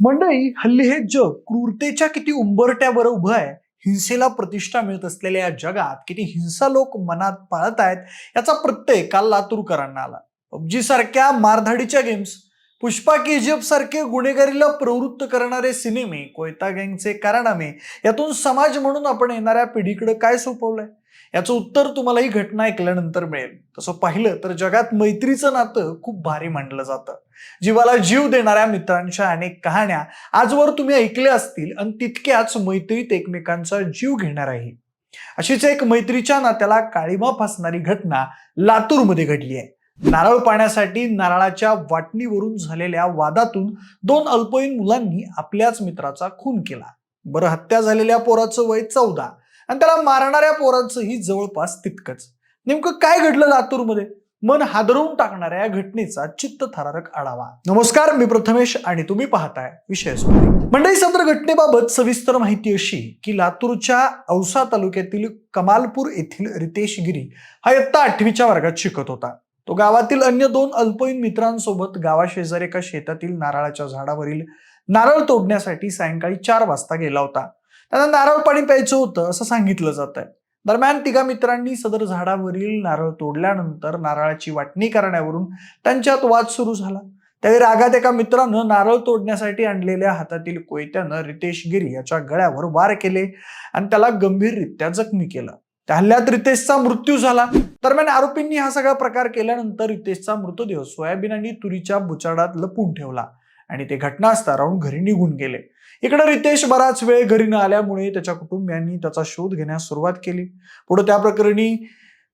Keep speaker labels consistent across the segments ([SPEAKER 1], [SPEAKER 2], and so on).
[SPEAKER 1] मंडळी हल्ली हे जग क्रूरतेच्या किती उंबरट्यावर उभं आहे हिंसेला प्रतिष्ठा मिळत असलेल्या या जगात किती हिंसा लोक मनात पाळत आहेत याचा प्रत्यय काल लातूरकरांना आला. पबजी सारख्या मारधाडीच्या गेम्स पुष्पा के सारखे गुन्हेगारीला प्रवृत्त करणारे सिनेमे कोयता गँगचे कारनामे यातून समाज म्हणून आपण येणाऱ्या पिढीकडे काय सोपवलंय? याचं उत्तर तुम्हाला ही घटना ऐकल्यानंतर मिळेल. तसं पाहिलं तर जगात मैत्रीचं नातं खूप भारी मानलं जातं. जीवाला जीव देणाऱ्या मित्रांच्या अनेक कहाण्या आजवर तुम्ही ऐकल्या असतील आणि तितक्याच मैत्रीत एकमेकांचा जीव घेणाराही अशीच एक मैत्रीच्या नात्याला काळीमा फासणारी घटना लातूरमध्ये घडली आहे. नारळ पाण्यासाठी नारळाच्या वाटणीवरून झालेल्या वादातून दोन अल्पवयीन मुलांनी आपल्याच मित्राचा खून केला. बरं हत्या झालेल्या पोराचं वय चौदा आणि त्याला मारणाऱ्या पोराचंही जवळपास तितकंच. नेमकं काय घडलं लातूरमध्ये? मन हादरवून टाकणाऱ्या या घटनेचा चित्तथरारक आढावा. नमस्कार मी प्रथमेश आणि तुम्ही पाहताय विषय मंडळी सत्र घटनेबाबत सविस्तर माहिती अशी की लातूरच्या औसा तालुक्यातील कमालपूर येथील रितेश गिरी हा इयत्ता आठवीच्या वर्गात शिकत होता. तो गावातील अन्य दोन अल्पवयीन मित्रांसोबत गावाशेजारी एका शेतातील नारळाच्या झाडावरील नारळ तोडण्यासाठी सायंकाळी चार वाजता गेला होता. त्यांना नारळ पाणी प्यायचं होतं असं सांगितलं जात आहे दरम्यान तिघा मित्रांनी सदर झाडावरील नारळ तोडल्यानंतर नारळाची वाटणी करण्यावरून त्यांच्यात वाद सुरू झाला. त्यावेळी रागात एका मित्रानं नारळ तोडण्यासाठी आणलेल्या हातातील कोयत्यानं रितेश गिरी याच्या गळ्यावर वार केले आणि त्याला गंभीररित्या जखमी केलं. त्या हल्ल्यात रितेशचा मृत्यू झाला. दरम्यान आरोपींनी हा सगळा प्रकार केल्यानंतर रितेशचा मृतदेह सोयाबीन आणि तुरीच्या बुचाडात लपून ठेवला आणि ते घटनास्थळावरून घरी निघून गेले. इकडे रितेश बराच वेळ घरी न आल्यामुळे त्याच्या कुटुंबियांनी त्याचा शोध घेण्यास सुरुवात केली. पुढे त्या प्रकरणी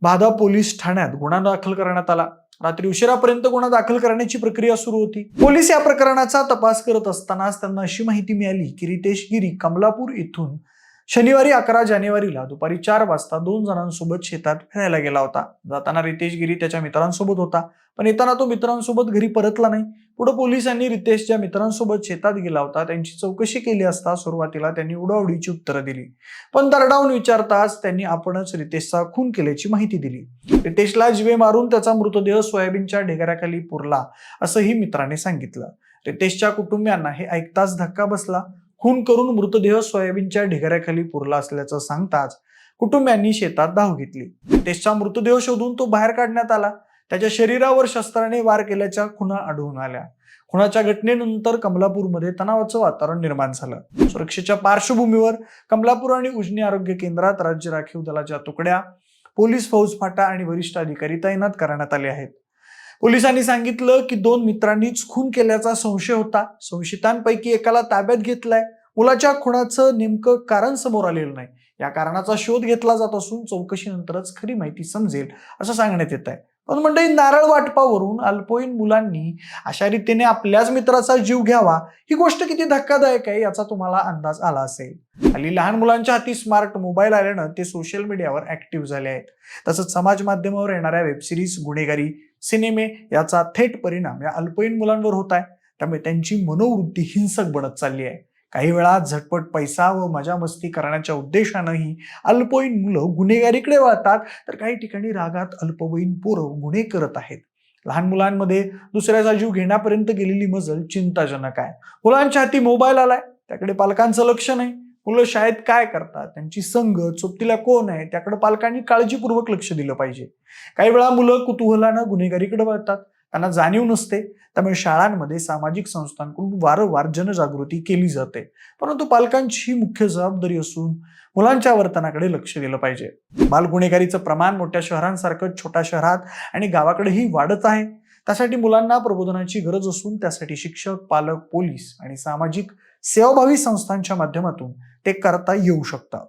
[SPEAKER 1] भादा पोलीस ठाण्यात गुन्हा दाखल करण्यात आला. रात्री उशिरापर्यंत गुन्हा दाखल करण्याची प्रक्रिया सुरू होती. पोलीस या प्रकरणाचा तपास करत असतानाच त्यांना अशी माहिती मिळाली की रितेश गिरी कमलापूर इथून शनिवारी अकरा जानेवारीला दुपारी चार वाजता दोन जणांसोबत शेतात फिरायला गेला होता. जाताना रितेश गिरी त्याच्या मित्रांसोबत होता. पण येताना तो मित्रांसोबत घरी परतला नाही. पुढे पोलिसांनी रितेशच्या मित्रांसोबत शेतात गेला होता. त्यांची चौकशी केली असता सुरुवातीला त्यांनी उडावडीची उत्तरं दिली. पण दरडावून विचारताच त्यांनी आपणच रितेशचा खून केल्याची माहिती दिली. रितेशला जिवे मारून त्याचा मृतदेह सोयाबीनच्या ढेगाऱ्याखाली पुरला असंही मित्राने सांगितलं. रितेशच्या कुटुंबियांना हे ऐकताच धक्का बसला. खून करून मृतदेह सोयाबीनच्या ढिगाऱ्याखाली पुरला असल्याचं सांगताच कुटुंबियांनी शेतात धाव घेतली. टेस्टचा मृतदेह शोधून तो बाहेर काढण्यात आला. त्याच्या शरीरावर शस्त्राने वार केल्याच्या खुणा आढळून आल्या. खुणाच्या घटनेनंतर कमलापूरमध्ये तणावाचं वातावरण निर्माण झालं. सुरक्षेच्या पार्श्वभूमीवर कमलापूर आणि उजनी आरोग्य केंद्रात राज्य राखीव दलाच्या तुकड्या पोलीस फौज फाटा आणि वरिष्ठ अधिकारी तैनात करण्यात आले आहेत. पोलिसांनी सांगितलं की दोन मित्रांनीच खून केल्याचा संशय होता. संशयितांपैकी एकाला ताब्यात घेतलाय. मुलाच्या खुनाचं नेमकं कारण समोर आलेलं नाही. या कारणाचा शोध घेतला जात असून चौकशीनंतरच खरी माहिती समजेल असं सांगण्यात येत आहे पण मंडळी नारळ वाटपावरून अल्पवयीन मुलांनी अशा रीतीने आपल्याच मित्राचा जीव घ्यावा ही गोष्ट किती धक्कादायक आहे याचा तुम्हाला अंदाज आला असेल. हल्ली लहान मुलांच्या हाती स्मार्ट मोबाईल आल्यानं ते सोशल मीडियावर ऍक्टिव्ह झाले आहेत. तसंच समाज माध्यमावर येणाऱ्या वेबसिरीज गुन्हेगारी सिनेमे याचा थेट परिणाम या अल्पवयीन मुलांवर होत आहे. त्यामुळे त्यांची मनोवृत्ती हिंसक बनत चालली आहे. काही वेळा झटपट पैसा व मजा मस्ती करण्याच्या उद्देशानंही अल्पवयीन मुलं गुन्हेगारीकडे वळतात. तर काही ठिकाणी रागात अल्पवयीन पोरं गुन्हे करत आहेत. लहान मुलांमध्ये दुसऱ्याचा जीव घेण्यापर्यंत गेलेली मजल चिंताजनक आहे. मुलांच्या हाती मोबाईल आलाय. त्याकडे पालकांचं लक्ष नाही. मुलं शाळेत काय करतात? त्यांची संगत सोबतीला कोण आहे? त्याकडे पालकांनी काळजीपूर्वक लक्ष दिलं पाहिजे. काही वेळा मुलं कुतूहलानं गुन्हेगारीकडे वळतात. त्यांना जाणीव नसते. त्यामुळे शाळांमध्ये सामाजिक संस्थांकडून वारंवार जनजागृती केली जाते. परंतु पालकांची ही मुख्य जबाबदारी असून मुलांच्या वर्तनाकडे लक्ष दिलं पाहिजे. बाल गुन्हेगारीचं प्रमाण मोठ्या शहरांसारखं छोट्या शहरात आणि गावाकडेही वाढत आहे. त्यासाठी मुलांना प्रबोधनाची गरज असून त्यासाठी शिक्षक पालक पोलीस आणि सामाजिक सेवाभावी संस्थांच्या माध्यमातून ते करता येऊ शकतात.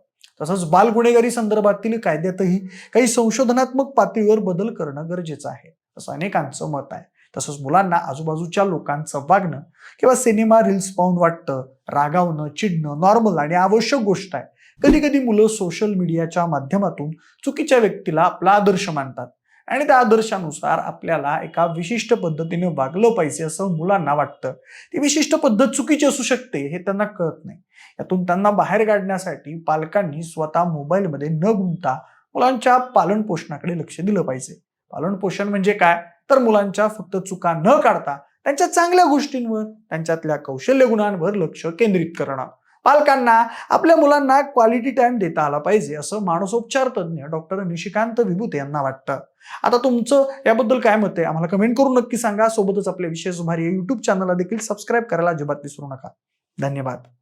[SPEAKER 1] तसंच बाल गुन्हेगारी संदर्भातील कायद्यातही काही संशोधनात्मक पातळीवर बदल करणं गरजेचं आहे. असं अनेकांचं मत आहे. तसंच मुलांना आजूबाजूच्या लोकांचं वागणं किंवा सिनेमा रील्स पाहून वाटतं रागावणं चिडणं नॉर्मल आणि आवश्यक गोष्ट आहे. कधी कधी मुलं सोशल मीडियाच्या माध्यमातून चुकीच्या व्यक्तीला आपला आदर्श मानतात आणि त्या आदर्शानुसार आपल्याला एका विशिष्ट पद्धतीने वागलं पाहिजे असं मुलांना वाटतं. ती विशिष्ट पद्धत चुकीची असू शकते हे त्यांना कळत नाही. यातून त्यांना बाहेर काढण्यासाठी पालकांनी स्वतः मोबाईलमध्ये न गुंता मुलांच्या पालन पोषणाकडे लक्ष दिलं पाहिजे. पालन पोषण म्हणजे काय? तर मुलांच्या फक्त चुका न काढता त्यांच्या चांगल्या गोष्टींवर त्यांच्यातल्या कौशल्य गुणांवर लक्ष केंद्रित करणं. पालकांना आपल्या मुलांना क्वालिटी टाइम देता आला पाहिजे असं मानसोपचार तज्ज्ञ डॉक्टर निशिकांत विभूते यांना वाटतं. आता तुमचं याबद्दल काय मत आहे? आम्हाला कमेंट करून नक्की सांगा. सोबतच आपल्या विशेष भारी युट्यूब चॅनलला देखील सबस्क्राईब करायला अजिबात विसरू नका. धन्यवाद.